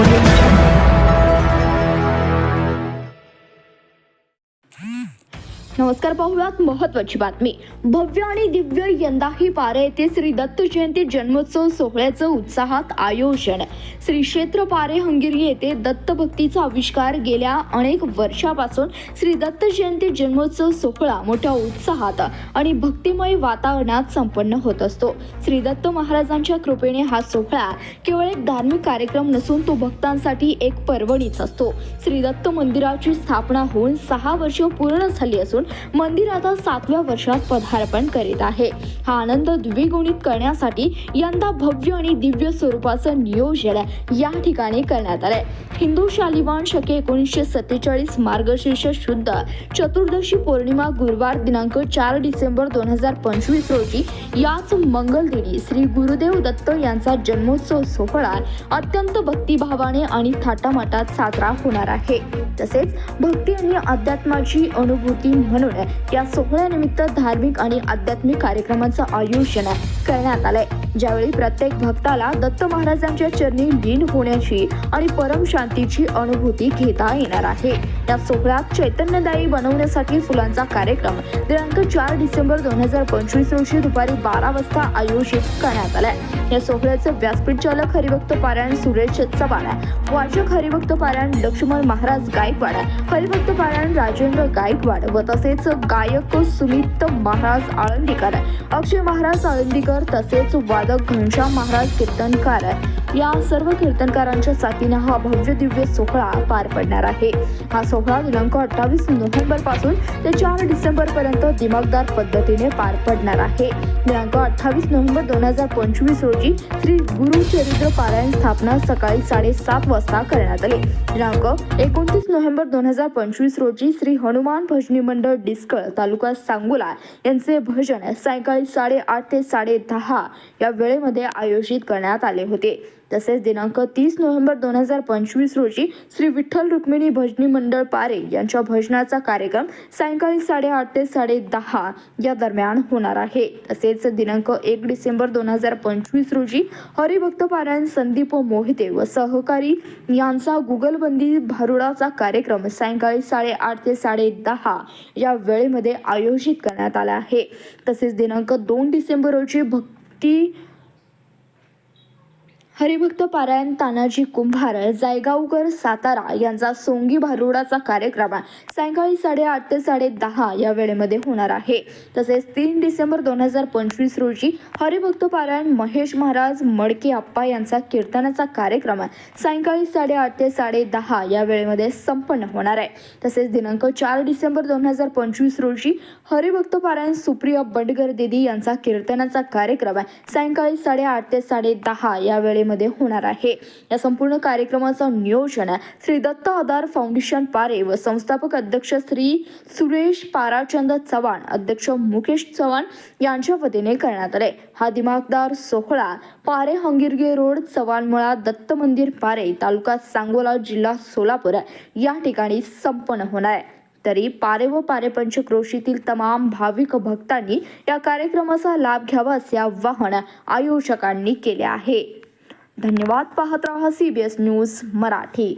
audio. नमस्कार पाहुयात महत्वाची बातमी. भव्य आणि दिव्य यंदाही पारे येथे श्री दत्त जयंती जन्मोत्सव सोहळ्याचं उत्साहात आयोजन. श्री क्षेत्र पारे हंगेरी येथे दत्तभक्तीचा आविष्कार गेल्या अनेक वर्षापासून श्री दत्त जयंती जन्मोत्सव सोहळा मोठ्या उत्साहात आणि भक्तिमय वातावरणात संपन्न होत असतो. श्री दत्त महाराजांच्या कृपेने हा सोहळा केवळ एक धार्मिक कार्यक्रम नसून तो भक्तांसाठी एक पर्वणीच असतो. श्री दत्त मंदिराची स्थापना होऊन सहा वर्ष पूर्ण झाली असून मंदिर आता सातव्या वर्षात पदार्पण करीत आहे. हा आनंद द्विगुणित करण्यासाठी यंदा भव्य आणि दिव्य स्वरूपाचं नियोजन या ठिकाणी करण्यात आलंय. हिंदू शालिवान शके एकोणीसशे सत्तेचाळीस मार्गशीर्ष शुद्ध चतुर्दशी पौर्णिमा गुरुवार दिनांक चार डिसेंबर दोन हजार पंचवीस रोजी याच मंगलदिनी श्री गुरुदेव दत्त यांचा जन्मोत्सव सोहळा अत्यंत भक्तिभावाने आणि थाटामाटात साजरा होणार आहे. तसेच भक्ती आणि अध्यात्माची अनुभूती म्हणून या सोहळ्यानिमित्त धार्मिक आणि आध्यात्मिक कार्यक्रमाचं आयोजन करण्यात आलंय. ज्यावेळी प्रत्येक भक्ताला दत्त महाराजांच्या चरणी लीन होण्याची आणि परम शांतीची अनुभूती घेता येणार आहे. या सोहळ्यात चैतन्यदायी बनवण्यासाठी फुलांचा कार्यक्रम दिनांक चार डिसेंबर दोन हजार पंचवीस रोजी दुपारी बारा वाजता आयोजित करण्यात आलाय. या सोहळ्याचं व्यासपीठ चालक हरिभक्त पारायण सुरेश चव्हाण वाचक हरिभक्त पारायण लक्ष्मण महाराज गायकवाड हरिभक्त पारायण राजेंद्र गायकवाड व तसेच गायक सुमित महाराज आळंदीकर आहे. अक्षय महाराज आळंदीकर तसेच वादक घनश्याम महाराज कीर्तनकार आहे. या सर्व कीर्तनकारांच्या साथीनं हा भव्य दिव्य सोहळा पार पडणार आहे. हा सोहळा दिनांक अठ्ठावीस नोव्हेंबरपासून ते चार डिसेंबर पर्यंत दिमागदार पद्धतीने पार पडणार आहे. दिनांक अठ्ठावीस नोव्हेंबर दोन हजार पंचवीस रोजी श्री गुरु चरित्र पारायण स्थापना सकाळी साडेसात वाजता करण्यात आली. दिनांक एकोणतीस नोव्हेंबर दोन हजार पंचवीस रोजी श्री हनुमान भजनी मंडळ डिस्कळ तालुका सांगोला यांचे भजन सायंकाळी साडेआठ ते साडे दहा या वेळेमध्ये आयोजित करण्यात आले होते. तसेच दिनांक तीस नोव्हेंबर दोन हजार पंचवीस रोजी श्री विठ्ठल रुक्मिणी भजनी मंडळ पारे यांच्या भजनाचा कार्यक्रम सायंकाळी साडेआठ ते साडे दहा या दरम्यान होणार आहे. तसेच दिनांक एक डिसेंबर दोन हजार पंचवीस रोजी हरिभक्त पारायण संदीप मोहिते व सहकारी यांचा गुगलबंदी भारुडाचा कार्यक्रम सायंकाळी साडेआठ ते साडे दहा या वेळेमध्ये आयोजित करण्यात आला आहे. तसेच दिनांक दोन डिसेंबर रोजी भक्ती हरिभक्त पारायण तानाजी कुंभार जायगावकर सातारा यांचा सोंगी भारुडाचा कार्यक्रम सायंकाळी साडेआठ ते साडे दहा या वेळेमध्ये होणार आहे. तसेच तीन डिसेंबर दोन हजार पंचवीस रोजी हरिभक्त पारायण महेश महाराज मडके आप्पा यांचा कीर्तनाचा कार्यक्रम सायंकाळी साडेआठ ते साडे दहा या वेळेमध्ये संपन्न होणार आहे. तसेच दिनांक चार डिसेंबर दोन हजार पंचवीस रोजी हरिभक्त पारायण सुप्रिया बंडगर दिदी यांचा कीर्तनाचा कार्यक्रम सायंकाळी साडेआठ ते साडे दहा या वेळेमध्ये होणार आहे. या संपूर्ण कार्यक्रमाचं नियोजन श्री दत्त आधार फाउंडेशन पारे व संस्थापक अध्यक्ष श्री सुरेश पाराचंद चव्हाण अध्यक्ष मुकेश चव्हाण यांच्या वतीने करण्यात आले. हा दिमागदार सोहळा पारे हंगिरगे रोड चव्हाणमुळा दत्त मंदिर पारे तालुका सांगोला जिल्हा सोलापूर या ठिकाणी संपन्न होणार आहे. तरी पारे व पारे पंचक्रोशीतील तमाम भाविक भक्तांनी या कार्यक्रमाचा लाभ घ्यावा असे आवाहन आयोजकांनी केले आहे. धन्यवाद पाहत रहा C B S news Marathi.